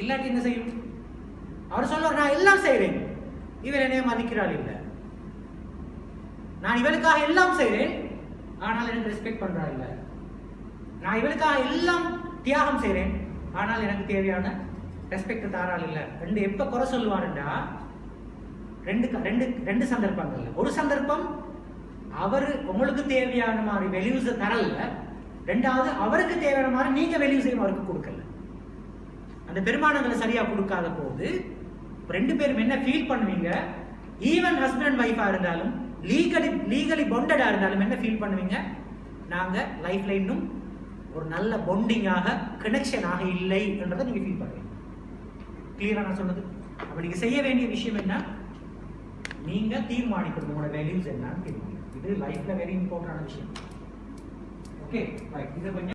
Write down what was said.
இல்லாட்டி என்ன செய்யும்? அவர் சொல்வார் நான் எல்லாம் செய்கிறேன் இவர் என்னைய மதிக்கிறாள் இல்லை. நான் இவளுக்காக எல்லாம் செய்கிறேன் ஆனால் எனக்கு ரெஸ்பெக்ட் பண்றா இல்லை. நான் இவளுக்காக எல்லாம் தியாகம் செய்கிறேன் ஆனால் எனக்கு தேவையான ரெஸ்பெக்ட் தாராள் இல்லை. ரெண்டு எப்போ குறை சொல்லுவாருண்டா? ரெண்டு ரெண்டு ரெண்டு சந்தர்ப்பங்கள் ஒரு சந்தர்ப்பம் அவர் உங்களுக்கு தேவையான மாதிரி வெளியூஸை தரல ரெண்டாவது அவருக்கு தேவையான மாதிரி நீங்க செய்யும் அவருக்கு கொடுக்கல. அந்த பெருமானங்களை சரியா கொடுக்காத போது ரெண்டு பேரும் என்ன ஃபீல் பண்ணுவீங்க? ஈவன் ஹஸ்பண்ட் அண்ட் ஒய்ஃபா இருந்தாலும் லீகலி லீகலி பொண்டடா இருந்தாலும் என்ன ஃபீல் பண்ணுவீங்க? நாங்க லைஃப்ல இன்னும் ஒரு நல்ல பொண்டிங்காக கனெக்ஷனாக இல்லை என்றதை நீங்க ஃபீல் பண்ணுவீங்க. கிளியரா நான் சொன்னது? அப்ப நீங்க செய்ய வேண்டிய விஷயம் என்ன? நீங்க தீர்மானிக்கணும் உங்களோட வேல்யூஸ் என்னன்னு தீர்மானிக்கணும். இது லைஃப்ல வெரி இம்பார்ட்டன்டான விஷயம். Okey, baik. Kita punya